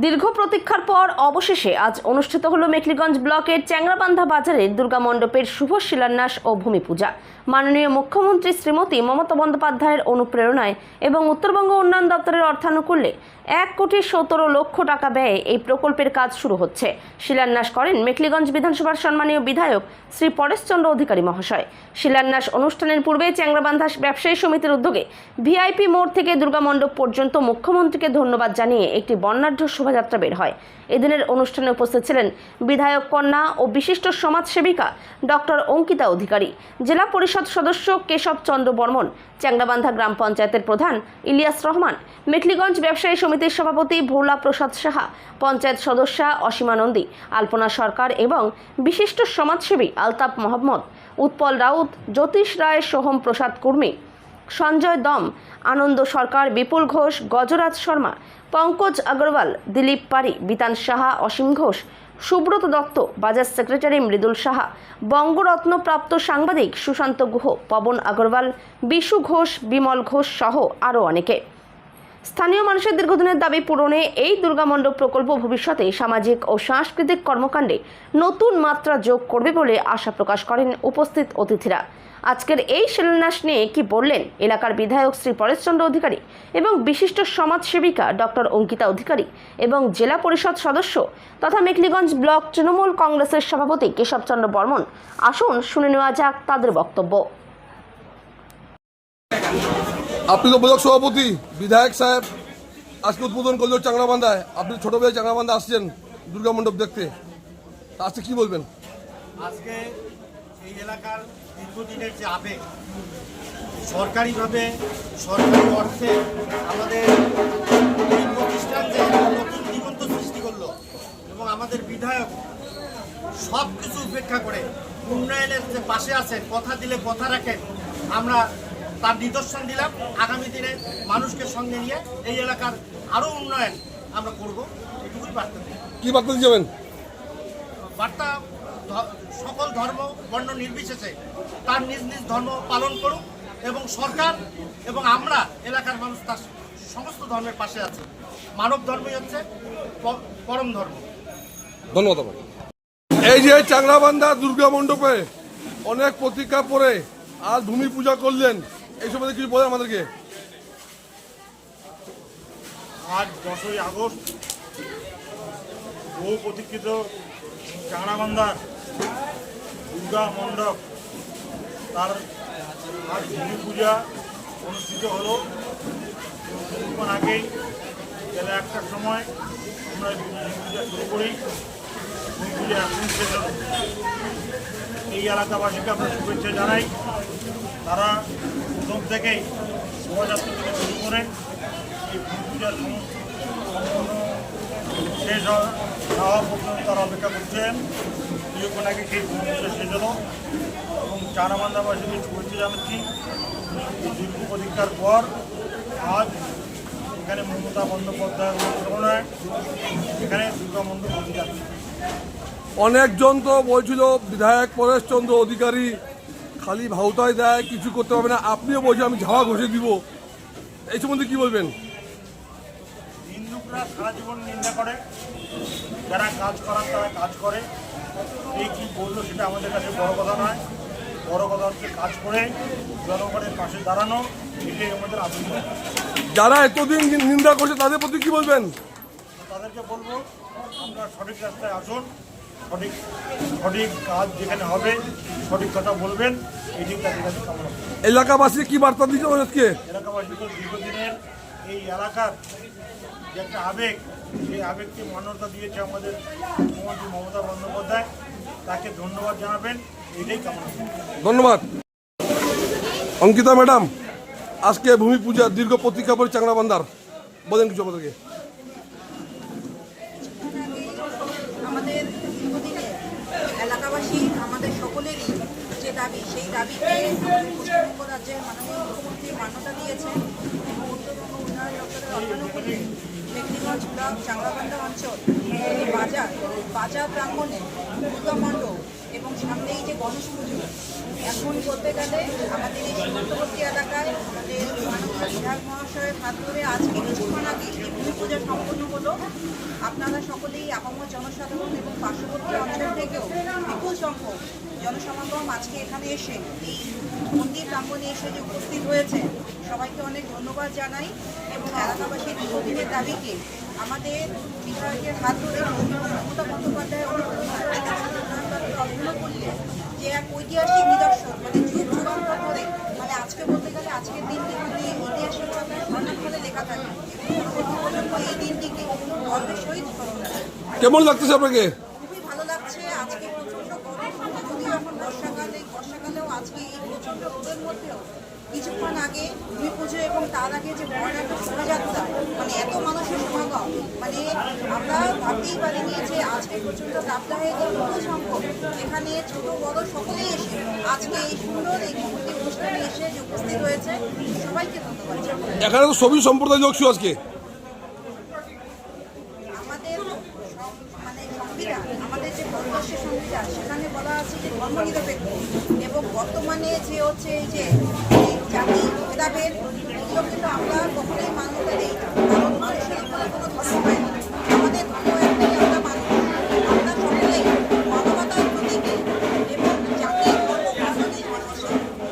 দীর্ঘ প্রতীক্ষার পর অবশেষে আজ অনুষ্ঠিত হলো মেখলিগঞ্জ ব্লকের চ্যাংরাবান্ধা বাজারের দুর্গা মণ্ডপের শুভ শিলান্যাস ও ভূমি পূজা। মাননীয় মুখ্যমন্ত্রী শ্রীমতী মমতা বন্দ্যোপাধ্যায়ের অনুপ্রেরণায় এবং উত্তরবঙ্গ উন্নয়ন দপ্তরের অর্থানুকূল্যে এক কোটি সতেরো লক্ষ টাকা ব্যয়ে এই প্রকল্পের কাজ শুরু হচ্ছে। শিলান্যাস করেন মেখলিগঞ্জ বিধানসভার সম্মানীয় বিধায়ক শ্রী পরেশচন্দ্র অধিকারী মহাশয়। শিলান্যাস অনুষ্ঠানের পূর্বে চ্যাংরাবান্ধা ব্যবসায়ী সমিতির উদ্যোগে ভিআইপি মোড় থেকে দুর্গা মণ্ডপ পর্যন্ত মুখ্যমন্ত্রীকে ধন্যবাদ জানিয়ে একটি বর্ণাঢ্য শোভাযাত্রা বের হয়। এদিনের অনুষ্ঠানে উপস্থিত ছিলেন বিধায়ক কন্যা ও বিশিষ্ট সমাজসেবিকা ডক্টর অঙ্কিতা অধিকারী, জেলা পরিষদ সদস্য কেশব চন্দ্র বর্মন চ্যাংরাবান্ধা গ্রাম পঞ্চায়েতের প্রধান ইলিয়াস রহমান, মেখলিগঞ্জ ব্যবসায়ী সমিতির সভাপতি ভোলা প্রসাদ সাহা, পঞ্চায়েত সদস্যা অসীমা নন্দী, আলপনা সরকার এবং বিশিষ্ট সমাজসেবী আলতাফ মোহাম্মদ, উৎপল রাউত, জ্যোতিষ রায়, সোহম প্রসাদ কুর্মী সঞ্জয় দম, আনন্দ সরকার, বিপুল ঘোষ, গজরাজ শর্মা, পঙ্কজ আগরওয়াল, দিলীপ পারি, বিতান সাহা, অসীম ঘোষ, সুব্রত দত্ত বাজার সেক্রেটারি মৃদুল সাহা বঙ্গরত্নপ্রাপ্ত সাংবাদিক সুশান্ত গুহ, পবন আগরওয়াল, বিশু ঘোষ, বিমল ঘোষ সহ আরও অনেকে। স্থানীয় মানুষের দীর্ঘদিনের দাবি পূরণে এই দুর্গামণ্ডপ প্রকল্প ভবিষ্যতে সামাজিক ও সাংস্কৃতিক কর্মকাণ্ডে নতুন মাত্রা যোগ করবে বলে আশা প্রকাশ করেন উপস্থিত অতিথিরা। আজকের এই শিলান্যাস নিয়ে কি বললেন এলাকার বিধায়ক শ্রী পরেশচন্দ্র অধিকারী এবং বিশিষ্ট সমাজসেবিকা ডক্টর অঙ্কিতা অধিকারী এবং জেলা পরিষদ সদস্য তথা মেখলিগঞ্জ ব্লক তৃণমূল কংগ্রেসের সভাপতি কেশবচন্দ্র বর্মন। আসুন শুনে নেওয়া যাক তাদের বক্তব্য। আপনি তো ব্লক সভাপতি বিধায়ক সাহেব আজকে উদ্বোধন করল চাংরাবান্ধায় আপনি ছোট ভাই চাংরাবান্ধা আসছেন দুর্গা মণ্ডপ দেখতে। আজকে কি বলবেন? আজকে এই এলাকার দীর্ঘদিনের যে আবেগ সরকারিভাবে সরকারি অর্থে আমাদের এই প্রতিষ্ঠান যে নতুন দিগন্ত সৃষ্টি করল এবং আমাদের বিধায়ক সব কিছু উপেক্ষা করে উন্নয়নের যে পাশে আছেন কথা দিলে কথা রাখেন আমরা তার নিদর্শন দিলাম। আগামী দিনে মানুষকে সঙ্গে নিয়ে এই এলাকার আরও উন্নয়ন আমরা করব। এটুকুই বার্তা দিই কি বার্তা দিয়ে যাবেন? বার্তা সকল ধর্ম বর্ণ নির্বিশেষে তার নিজ নিজ ধর্ম পালন করুক এবং সরকার এবং আমরা এলাকার মানুষ তার সমস্ত ধর্মের পাশে আছে। মানব ধর্মই হচ্ছে পরম ধর্ম। ধন্যবাদ এই যে চাংরাবান্ধা দুর্গা মণ্ডপে অনেক প্রতীক্ষা পরে আর ভূমি পূজা করলেন এই সম্বন্ধে কিছু বলেন আমাদেরকে। আজ দশই আগস্ট বহু প্রতীক্ষিত চাংড়াবান্ধার দুর্গা মণ্ডপ। তার আজ ভূমি পূজা অনুষ্ঠিত হলো। কিছুক্ষণ আগেই, বেলা একটার সময় আমরা ভূমি পূজা শুরু করি। ভূমি পূজা এখন শেষ এই এলাকাবাসীকে আমরা শুভেচ্ছা জানাই। তারা প্রথম থেকেই শোভাযাত্রা থেকে শুরু করেন এই ভূমি পূজার সমস্ত শেষ হওয়া পর্যন্ত তারা অপেক্ষা করছেন। কিছুক্ষণ আগে সেই ভূমি পূজা শেষ হলো এবং চারামান্দাবাসীকে শুভেচ্ছা জানাচ্ছি। দীর্ঘ প্রতীক্ষার পর আজ এখানে মমতা বন্দ্যোপাধ্যায়ের অনুপ্রেরণায় এখানে দুর্গা হতে যাচ্ছে। অনেকজন তো বলছিল বিধায়ক পরেশচন্দ্র অধিকারী খালি ভাউতায় দেয় কিছু করতে পারবে না। আপনিও বলছেন আমি ঝাওয়া ঘষে দিব। এই সম্বন্ধে কি বলবেন? হিন্দুরা সারা জীবন নিন্দা করে। যারা কাজ করার তারা কাজ করে। এই কি বলল সেটা আমাদের কাছে বড় কথা নয়। বড় কথা হচ্ছে কাজ করে জনগণের পাশে দাঁড়ানো এটাই আমাদের আদর্শ যারা এতদিন নিন্দা করছে তাদের প্রতি কি বলবেন? তাদেরকে বলব আপনারা সঠিক রাস্তায় আসুন সঠিক সঠিক কাজ যেখানে হবে সঠিক কথা বলবেন এটি তাদের কাছে কামনা। এলাকাবাসী কি বার্তা দিচ্ছে আজকে এলাকাবাসী তো দীর্ঘদিনের এই এলাকার যে একটা আবেগ সেই আবেগকে মান্যতা দিয়েছে আমাদের মুখ্যমন্ত্রী মমতা বন্দ্যোপাধ্যায়। তাকে ধন্যবাদ জানাবেন। এটাই কামনা ধন্যবাদ। অঙ্কিতা ম্যাডাম আজকে ভূমি পূজা দীর্ঘ প্রতীক্ষা পরে চাংড়াবান্ধার বলেন কিছু আমাদেরকে। আমাদের এলাকাবাসী আমাদের সকলেরই যে দাবি সেই দাবিকে পশ্চিমবঙ্গ রাজ্যের মাননীয় মুখ্যমন্ত্রী মান্যতা দিয়েছেন মেঘলিগঞ্জ ব্লক চাংরাবান্ধা অঞ্চল বাজার বাজার প্রাঙ্গণে দুর্গা মণ্ডপ এবং সামনেই যে গণেশ পুজো। এখন বলতে গেলে আমাদের এই সীমান্তবর্তী আমাদের মহাশয়ের হাত ধরে আজকে কিছুক্ষণ আগে এই ভূমি পূজা সম্পন্ন হলো। আপনারা সকলেই আপামর জনসাধারণ এবং পার্শ্ববর্তী অঞ্চল থেকেও বিপুল সংখ্যক জনসমাগম আজকে এখানে এসে এই মন্দির প্রাঙ্গণে এসে যে উপস্থিত হয়েছে, সবাইকে অনেক ধন্যবাদ জানাই এবং এলাকাবাসীর দীর্ঘদিনের দাবিকে আমাদের বিধায়কের হাত ধরে মমতা বন্দ্যোপাধ্যায় অগ্রহ করলে যে এক ঐতিহাসিক নিদর্শন মানে যুগ যুগান্তর ধরে মানে আজকে বলতে গেলে আজকের দিনটি যদি ইতিহাসের পাতায় স্বর্ণাক্ষরে লেখা থাকে পরবর্তী প্রজন্ম এই দিনটিকে গর্বের সহিত স্মরণ রাখে কেমন লাগতেছে আপনাকে? খুবই ভালো লাগছে। আজকে প্রচণ্ড গরম। যদিও এখন বর্ষাকালে বর্ষাকালেও আজকে এই প্রচণ্ড রোদের মধ্যেও কিছুক্ষণ আগে পুজো এবং তার আগে যে বড় একটা শোভাযাত্রা মানে এত মানুষের সমাগম মানে আমরা ভাবতেই পারিনি যে আজকে প্রচণ্ড তাপদাহে যে বহু সংখ্যক এখানে ছোট বড় সকলেই এসে আজকে এই সুন্দর এই মহতি অনুষ্ঠানে এসে উপস্থিত হয়েছে সবাইকে ধন্যবাদ। জানাই। এখানে তো সবই সম্প্রদায় লোক আজকে আমাদের সং- মানে সংবিধান আমাদের যে ভারতবর্ষের সংবিধান সেখানে বলা আছে যে ধর্মনিরপেক্ষ এবং বর্তমানে যে হচ্ছে এই যে জাতি ভেদাভেদ, এগুলো কিন্তু আমরা কখনোই মান্যতা দিই কারণ মানুষের কোনো ধর্ম হয় আমাদের ধর্ম একটাই, আমরা মানুষ। আমরা সকলেই মানবতার প্রতীকে। এবং জাতি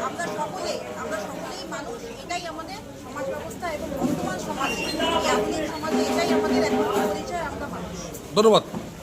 আমরা সকলেই আমরা সকলেই মানুষ। এটাই আমাদের সমাজ ব্যবস্থা এবং বর্তমান সমাজে। আধুনিক সমাজে এটাই আমাদের একমাত্র পরিচয়, আমরা মানুষ। ধন্যবাদ।